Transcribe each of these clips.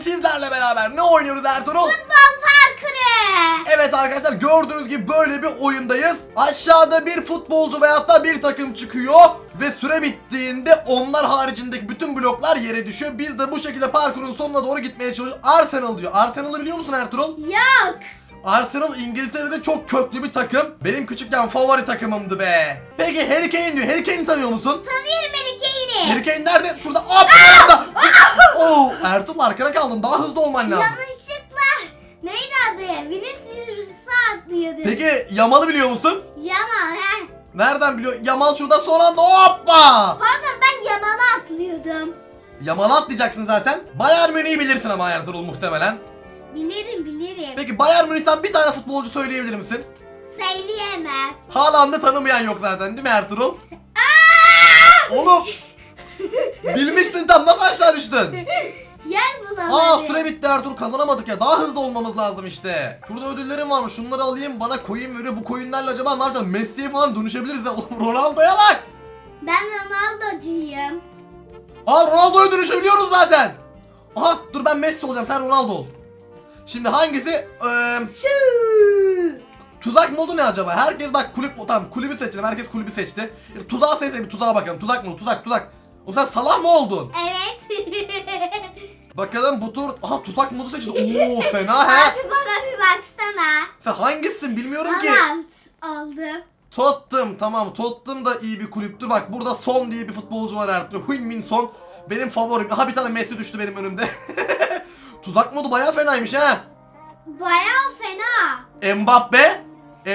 bugün sizlerle beraber ne oynuyoruz Ertuğrul? Futbol parkuru. Evet arkadaşlar gördüğünüz gibi böyle bir oyundayız. Aşağıda bir futbolcu veyahut da bir takım çıkıyor ve süre bittiğinde onlar haricindeki bütün bloklar yere düşüyor. Biz de bu şekilde parkurun sonuna doğru gitmeye çalışıyoruz. Arsenal diyor. Arsenal'ı biliyor musun Ertuğrul? Yok. Arsenal İngiltere'de çok köklü bir takım. Benim küçükken favori takımımdı be. Peki Harry Kane diyor. Harry Kane'i tanıyor musun? Tanıyorum Harry. Harry Kane nerede? Şurada. Yanımda. Oo, Ertuğrul arkana kaldın. Daha hızlı olman lazım. Yanlışlıkla neydi adı? Vinicius'a atlıyordu. Peki Yamal'ı biliyor musun? Yamal he. Nereden biliyor? Yamal şurada son anda hoppa! Pardon ben Yamal'a atlıyordum. Yamal'ı atlayacaksın zaten. Bayern Münih'i bilirsin ama Ertuğrul muhtemelen. Bilirim bilirim. Peki Bayern Münih'ten bir tane futbolcu söyleyebilir misin? Söyleyemem. Haaland'ı tanımayan yok zaten değil mi Ertuğrul? Oğlum! Bilmiştin tam nasıl aşağı düştün? Yer bulamadım. Aa süre bitti Ertuğrul kazanamadık ya daha hızlı olmamız lazım işte. Şurada ödüllerim varmış şunları alayım bana coin veriyor bu coinlerle acaba ne yapacağız? Messi'ye falan dönüşebiliriz ya. Oğlum Ronaldo'ya bak! Ben Ronaldo'cuyum. Aa Ronaldo'ya dönüşebiliyoruz zaten. Aha dur ben Messi olacağım sen Ronaldo ol. Şimdi hangisi? Ee, Şu. tuzak modu ne acaba? Herkes bak kulüp tamam kulübü seçelim. Herkes kulübü seçti. Tuzağı seçelim bir tuzağa bakalım. Tuzak mı? Tuzak tuzak. O sen salah mı oldun? Evet. Bakalım bu tur aha tuzak modu seçti. Oo fena he. Abi bana bir baksana. Sen hangisisin bilmiyorum ki. Haaland aldım. Tottenham tamam Tottenham da iyi bir kulüptür. Bak burada Son diye bir futbolcu var Ertuğrul. Huymin Son. Benim favorim. Aha bir tane Messi düştü benim önümde. Tuzak modu bayağı fenaymış ha. Bayağı fena. Mbappe.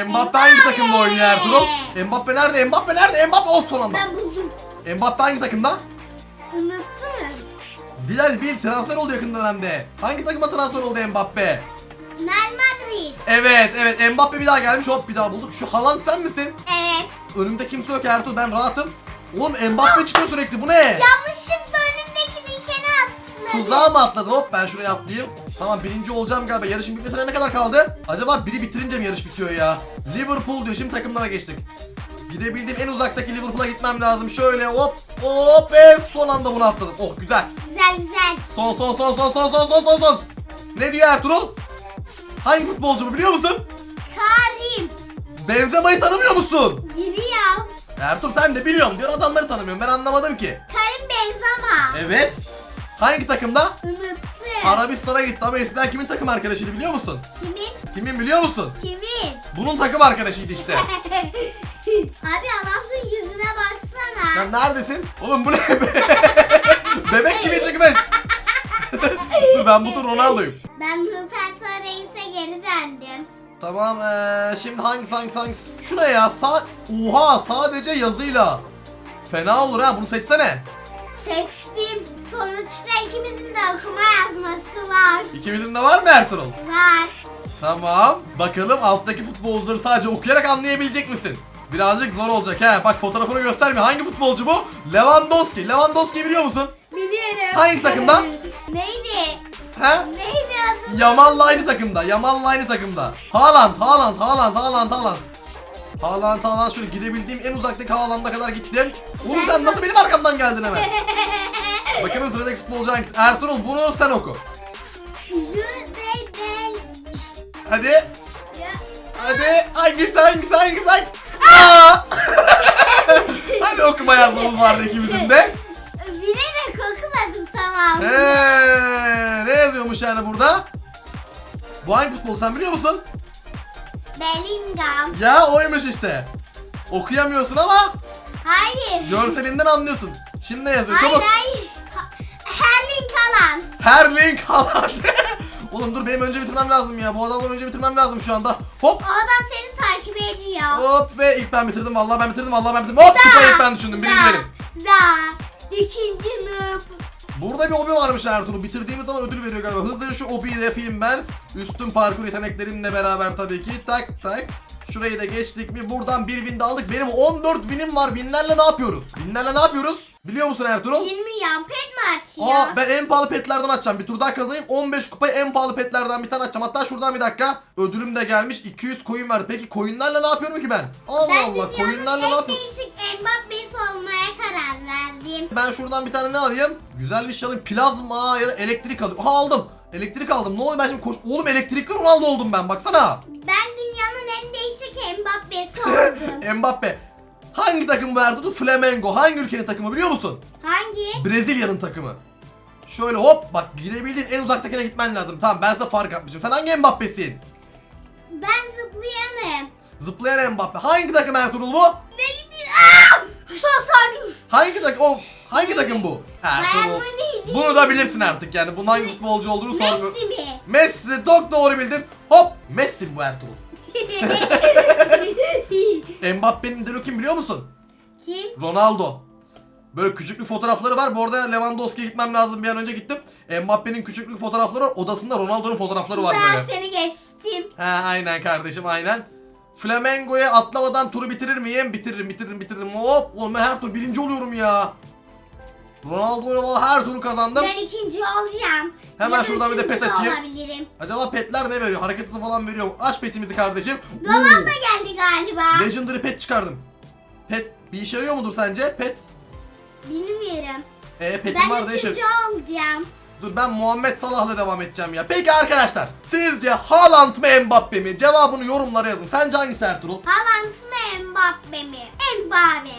Mbappe hangi takımda oynuyor Ertuğrul? Mbappe nerede? Mbappe nerede? Mbappe ol son anda. Ben buldum. Mbappe hangi takımda? Unuttum. Bilal Bil transfer oldu yakın dönemde. Hangi takıma transfer oldu Mbappe? Real Madrid. Evet evet Mbappe bir daha gelmiş hop bir daha bulduk. Şu Haaland sen misin? Evet. Önümde kimse yok Ertuğrul ben rahatım. Oğlum Mbappe çıkıyor sürekli bu ne? Yanlışlıkla önümdeki dikeni atladım. Tuzağa mı atladın? Hop ben şuraya atlayayım. Tamam birinci olacağım galiba. Yarışın bitmesine ne kadar kaldı? Acaba biri bitirince mi yarış bitiyor ya? Liverpool diyor. Şimdi takımlara geçtik. Gidebildiğim en uzaktaki Liverpool'a gitmem lazım. Şöyle hop hop ve son anda bunu atladım. Oh güzel. Güzel güzel. Son son son son son son son son son. Ne diyor Ertuğrul? Hangi futbolcu bu biliyor musun? Karim. Benzema'yı tanımıyor musun? Giriyor. Ertuğrul sen de biliyorum diyor adamları tanımıyorum ben anlamadım ki. Karim Benzema. Evet. Hangi takımda? Unuttum. Arabistan'a gitti ama eskiden kimin takım arkadaşıydı biliyor musun? Kimin? Kimin biliyor musun? Kimin? Bunun takım arkadaşıydı işte. Abi adamın yüzüne baksana. Lan neredesin? Oğlum bu ne be? Bebek gibi çıkmış. Dur ben bu tur Ronaldo'yum. Ben Ruperto Reis'e geri döndüm. Tamam ee, şimdi hangisi hangisi hangisi? Şu ne ya? Sa Oha sadece yazıyla. Fena olur ha bunu seçsene. Seçtim. Sonuçta ikimizin de okuma yazması var. İkimizin de var mı Ertuğrul? Var. Tamam. Bakalım alttaki futbolcuları sadece okuyarak anlayabilecek misin? Birazcık zor olacak he. Bak fotoğrafını göstermiyor. Hangi futbolcu bu? Lewandowski. Lewandowski biliyor musun? Biliyorum. Hangi takımda? Neydi? He? Neydi adı? Yamal'la aynı takımda. Yamal'la aynı takımda. Haaland, Haaland, Haaland, Haaland, Haaland. Haaland, Haaland şöyle gidebildiğim en uzaktaki Haaland'a kadar gittim. Oğlum sen nasıl benim arkamdan geldin hemen? Bakalım sıradaki futbolcu hangisi? Ertuğrul bunu sen oku. Hadi. Hadi. Hangisi hangisi hangisi hangisi? Aa! Hadi okuma yazmamız vardı ikimizin de. Bilerek okumadım tamam. Ne yazıyormuş yani burada? Bu hangi futbol sen biliyor musun? Bellingham. Ya oymuş işte. Okuyamıyorsun ama Hayır. görselinden anlıyorsun. Şimdi ne yazıyor? Hayır Çabuk. hayır. Ha- Erling Haaland. Erling Haaland. Oğlum dur benim önce bitirmem lazım ya. Bu adamdan önce bitirmem lazım şu anda. Hop. O adam seni takip ediyor. Hop ve ilk ben bitirdim. Vallahi ben bitirdim. Vallahi ben bitirdim. Hop kupayı ilk ben düşündüm. Birinci benim. Za. İkinci noob. Burada bir obi varmış Ertuğrul. Bitirdiğimiz zaman ödül veriyor galiba. Hızlıca şu obiyi yapayım ben. Üstün parkur yeteneklerimle beraber tabii ki. Tak tak. Şurayı da geçtik mi? Buradan bir win de aldık. Benim 14 winim var. Winlerle ne yapıyoruz? Winlerle ne yapıyoruz? Biliyor musun Ertuğrul? Bilmiyorum pet mi açıyor? Aa ben en pahalı petlerden açacağım. Bir tur daha kazanayım. 15 kupayı en pahalı petlerden bir tane açacağım. Hatta şuradan bir dakika. Ödülüm de gelmiş. 200 coin verdi. Peki coinlerle ne yapıyorum ki ben? Allah ben Allah. dünyanın Coinlerle ne en yapıyorum? değişik Mbappe'si olmaya karar verdim. Ben şuradan bir tane ne alayım? Güzel bir şey alayım. Plazma ya da elektrik alayım. Aha aldım. Elektrik aldım. Ne oldu ben şimdi koş... Oğlum elektrikli Ronaldo oldum ben baksana. Ben dünyanın en değişik Mbappe'si oldum. Mbappe. Hangi takım bu Ertuğrul? Flamengo. Hangi ülkenin takımı biliyor musun? Hangi? Brezilya'nın takımı. Şöyle hop bak gidebildiğin en uzaktakine gitmen lazım. Tamam ben size fark atmışım. Sen hangi Mbappe'sin? Ben zıplayanım. Zıplayan Mbappe. Hangi takım Ertuğrul bu? Neydi? Aa! Sosar. Hangi takım? O hangi takım bu? Ertuğrul. bu neydi? Bunu da bilirsin artık yani. Bunun hangi futbolcu olduğunu sormuyorum. Messi mi? Messi çok doğru bildin. Hop Messi bu Ertuğrul. Mbappe'nin idolü kim biliyor musun? Kim? Ronaldo. Böyle küçüklük fotoğrafları var. Bu arada Lewandowski'ye gitmem lazım bir an önce gittim. Mbappe'nin küçüklük fotoğrafları var. Odasında Ronaldo'nun fotoğrafları var Ben böyle. seni geçtim. He aynen kardeşim aynen. Flamengo'ya atlamadan turu bitirir miyim? Bitiririm bitiririm bitiririm. Hop oğlum ben her tur birinci oluyorum ya. Ronaldo'ya valla her turu kazandım. Ben ikinci olacağım. Hemen Ya da şuradan bir de üçüncü pet açayım. olabilirim. Acaba petler ne veriyor? Hareket hızı falan veriyor. mu? Aç petimizi kardeşim. Ronaldo Oo, geldi galiba. Legendary pet çıkardım. Pet bir işe yarıyor mudur sence? Pet. Bilmiyorum. E petim var Ben da işe üçüncü olacağım. Dur ben Muhammed Salah'la devam edeceğim ya. Peki arkadaşlar sizce Haaland mı Mbappe mi? Cevabını yorumlara yazın. Sence hangisi Ertuğrul? Haaland mı Mbappe mi? Mbappe.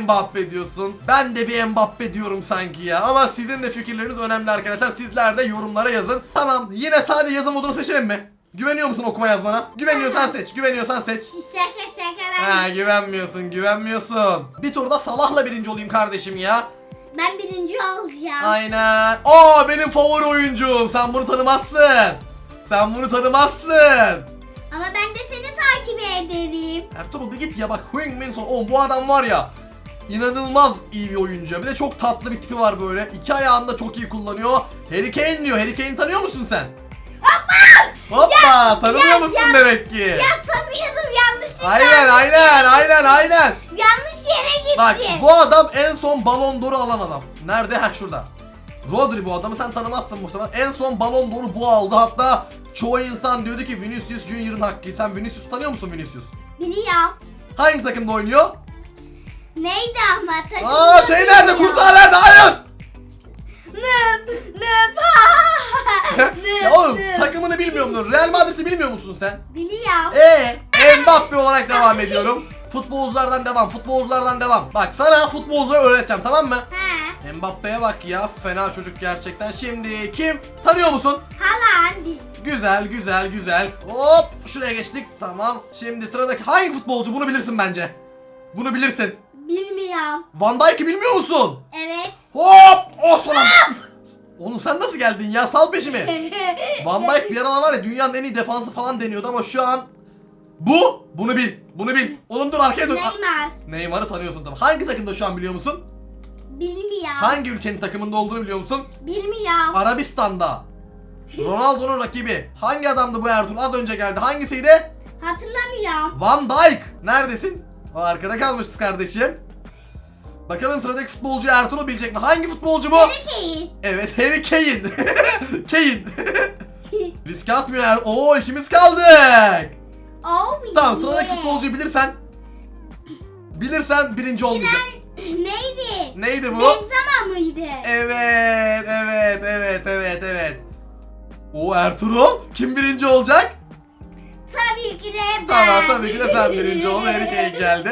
Mbappe diyorsun. Ben de bir Mbappe diyorum sanki ya. Ama sizin de fikirleriniz önemli arkadaşlar. Sizler de yorumlara yazın. Tamam yine sadece yazım modunu seçelim mi? Güveniyor musun okuma yazmana? Güveniyorsan seç. Güveniyorsan seç. Şaka şaka ben. Ha güvenmiyorsun güvenmiyorsun. Bir turda Salah'la birinci olayım kardeşim ya. Ben birinci olacağım. Aynen. Aa benim favori oyuncum. Sen bunu tanımazsın. Sen bunu tanımazsın. Ama ben de seni takip ederim. Ertuğrul bir git ya bak Heung-min Son. Oğlum bu adam var ya. İnanılmaz iyi bir oyuncu. Bir de çok tatlı bir tipi var böyle. İki ayağını da çok iyi kullanıyor. Harry Kane diyor. Harry Kane'i tanıyor musun sen? Hoppa! Hoppa! Tanımıyor ya, musun ya. demek ki? Ya tanıyordum yanlışlıkla. Aynen aynen aynen aynen. Yanlış yere gittim. Bak bu adam en son balon doru alan adam. Nerede? Ha şurada. Rodri bu adamı sen tanımazsın muhtemelen. En son balon doru bu aldı. Hatta çoğu insan diyordu ki Vinicius Junior'ın hakkı. Sen Vinicius tanıyor musun Vinicius? Biliyorum. Hangi takımda oynuyor? Neydi takım? Aa şey nerede? Kurtağı nerede? Hayır! Nöp nöp. ya oğlum takımını bilmiyor musun? Real Madrid'i bilmiyor musun sen? Biliyorum. Ee, Mbappe olarak devam ediyorum. Futbolculardan devam, futbolculardan devam. Bak sana futbolcuları öğreteceğim tamam mı? Ha. Mbappe'ye bak ya fena çocuk gerçekten. Şimdi kim? Tanıyor musun? Haaland. Güzel güzel güzel. Hop şuraya geçtik. Tamam. Şimdi sıradaki hangi futbolcu bunu bilirsin bence. Bunu bilirsin. Bilmiyorum. Van Dijk'i bilmiyor musun? Evet. Hop! Oh son anda. Oğlum sen nasıl geldin ya? Sal peşimi. Van Dijk bir aralar var ya dünyanın en iyi defansı falan deniyordu ama şu an bu. Bunu bil. Bunu bil. Oğlum dur arkaya dur. Neymar. Neymar'ı tanıyorsun tabii. Hangi takımda şu an biliyor musun? Bilmiyorum. Hangi ülkenin takımında olduğunu biliyor musun? Bilmiyorum. Arabistan'da. Ronaldo'nun rakibi. Hangi adamdı bu Ertuğrul? Az önce geldi. Hangisiydi? Hatırlamıyorum. Van Dijk. Neredesin? O arkada kalmıştı kardeşim. Bakalım sıradaki futbolcu Ertuğrul bilecek mi? Hangi futbolcu bu? Harry Kane. Evet Harry Kane. Kane. Riske atmıyor. Er- Oo ikimiz kaldık. Oh Tamam sıradaki futbolcuyu bilirsen bilirsen birinci olmayacak. Neydi? Neydi bu? Benzema mıydı? Evet, evet, evet, evet, evet. O Ertuğrul kim birinci olacak? Tabii ki de ben. Tamam tabii ki de sen birinci ol. Harry Kane geldi.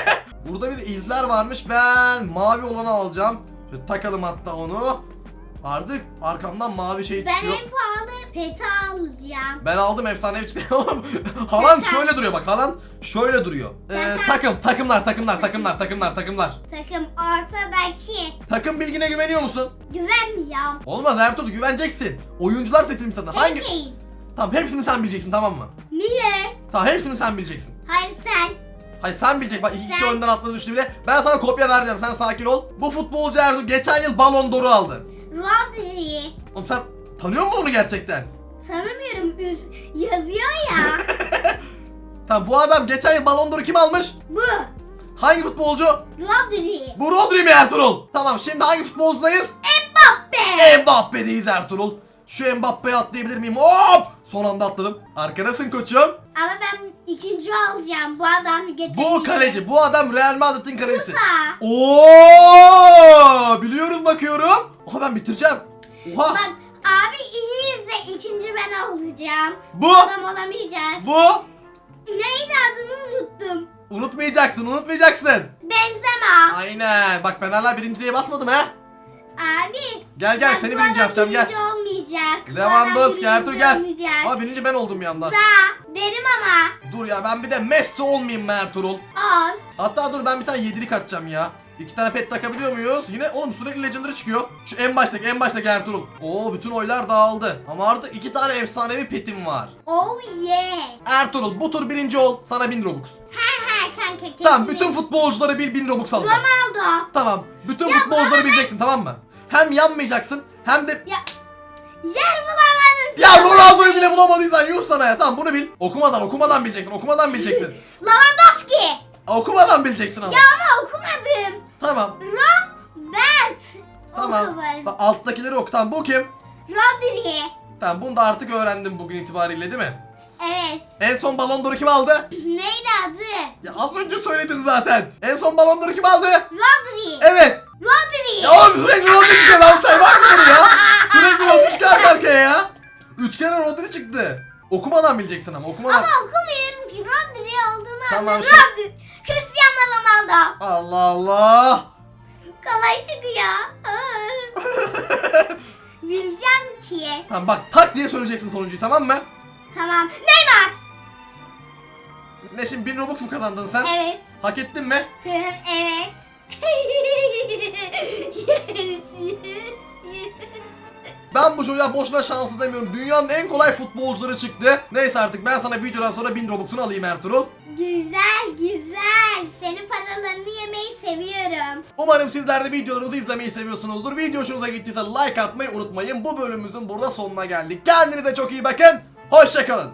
Burada bir izler varmış. Ben mavi olanı alacağım. Şöyle takalım hatta onu. Artık arkamdan mavi şey Ben çıkıyor. en pahalı peti alacağım. Ben aldım efsane bir Oğlum Halan Şaka. şöyle duruyor bak halan şöyle duruyor. Ee, Şaka. takım takımlar takımlar takımlar takımlar takımlar. Takım ortadaki. Takım bilgine güveniyor musun? Güvenmiyorum. Olmaz Ertuğrul güveneceksin. Oyuncular seçilmiş sana. Hangi? Tamam hepsini sen bileceksin tamam mı? Niye? Tamam hepsini sen bileceksin. Hayır sen. Hayır sen bilecek bak iki kişi Sen- önden atladı düştü bile. Ben sana kopya vereceğim sen sakin ol. Bu futbolcu Ertuğrul geçen yıl Ballon d'Or'u aldı. Rodri. Oğlum sen tanıyor musun onu gerçekten? Tanımıyorum. Üst yazıyor ya. Tamam bu adam geçen yıl Ballon d'Or'u kim almış? Bu. Hangi futbolcu? Rodri. Bu Rodri mi Ertuğrul? Tamam şimdi hangi futbolcudayız? Mbappe. Mbappe'deyiz Ertuğrul. Şu Mbappe'ye atlayabilir miyim? Hop! Son anda atladım. Arkadasın koçum. Ama ben ikinci olacağım. Bu adam getirdi. Bu kaleci. Bu adam Real Madrid'in kalecisi. Musa. Oo! Biliyoruz bakıyorum. Oha ben bitireceğim. Oha. Bak abi iyi izle ikinci ben olacağım. Bu. Adam olamayacak. Bu. Neydi adını unuttum. Unutmayacaksın unutmayacaksın. Benzema. Aynen. Bak ben hala birinciliğe basmadım ha. Abi. Gel gel seni birinci yapacağım gel. Olmayacak. Lewandowski adam Ertuğ birinci gel. olmayacak. Aa birinci ben oldum bir anda. Za derim ama. Dur ya ben bir de Messi olmayayım mı Ertuğrul? Ol. Hatta dur ben bir tane yedilik atacağım ya. İki tane pet takabiliyor muyuz? Yine oğlum sürekli legendary çıkıyor. Şu en baştaki en baştaki Ertuğrul. Oo bütün oylar dağıldı. Ama artık iki tane efsanevi petim var. Oh yeah. Ertuğrul bu tur birinci ol. Sana 1000 Robux. Ha kanka kesin. Tamam bütün futbolcuları bil 1000 Robux alacağım. Ronaldo. Tamam. Bütün futbolcuları bana- bileceksin tamam mı? Hem yanmayacaksın hem de Ya. Yer bulamadım. ya Ronaldo'yu bile bulamadıysan yuh sana ya. Tamam bunu bil. Okumadan okumadan bileceksin. Okumadan bileceksin. Lewandowski. okumadan bileceksin ama. Ya ama okumadım. Tamam. Robert. Tamam. Okumadım. Bak alttakileri oku. Tamam bu kim? Rodri. Tamam bunu da artık öğrendim bugün itibariyle değil mi? Evet. En son Ballon d'Or'u kim aldı? Neydi adı? Ya az önce söyledin zaten. En son Ballon d'Or'u kim aldı? Rodri. Evet. Rodri. Ya oğlum sürekli Rodri çıkıyor. Ben saymam ki bunu ya. Sürekli çıkıyor arka arkaya ya. Üç kere Rodri çıktı. Okumadan bileceksin ama okumadan. Ama okumuyorum ki Rodri olduğunu Tamam, anladım. şey- Rodri. Cristiano Ronaldo. Allah Allah. Kolay çıkıyor. Aa. Bileceğim ki. Tamam bak tak diye söyleyeceksin sonuncuyu tamam mı? Tamam. Neymar. Ne şimdi 1000 Robux mu kazandın sen? Evet. Hak ettin mi? evet. Ben bu çocuğa boşuna şanslı demiyorum. Dünyanın en kolay futbolcuları çıktı. Neyse artık ben sana videodan sonra 1000 Robux'unu alayım Ertuğrul. Güzel güzel. Senin paralarını yemeyi seviyorum. Umarım sizler de videolarımızı izlemeyi seviyorsunuzdur. Video hoşunuza gittiyse like atmayı unutmayın. Bu bölümümüzün burada sonuna geldik. Kendinize çok iyi bakın. Hoşçakalın.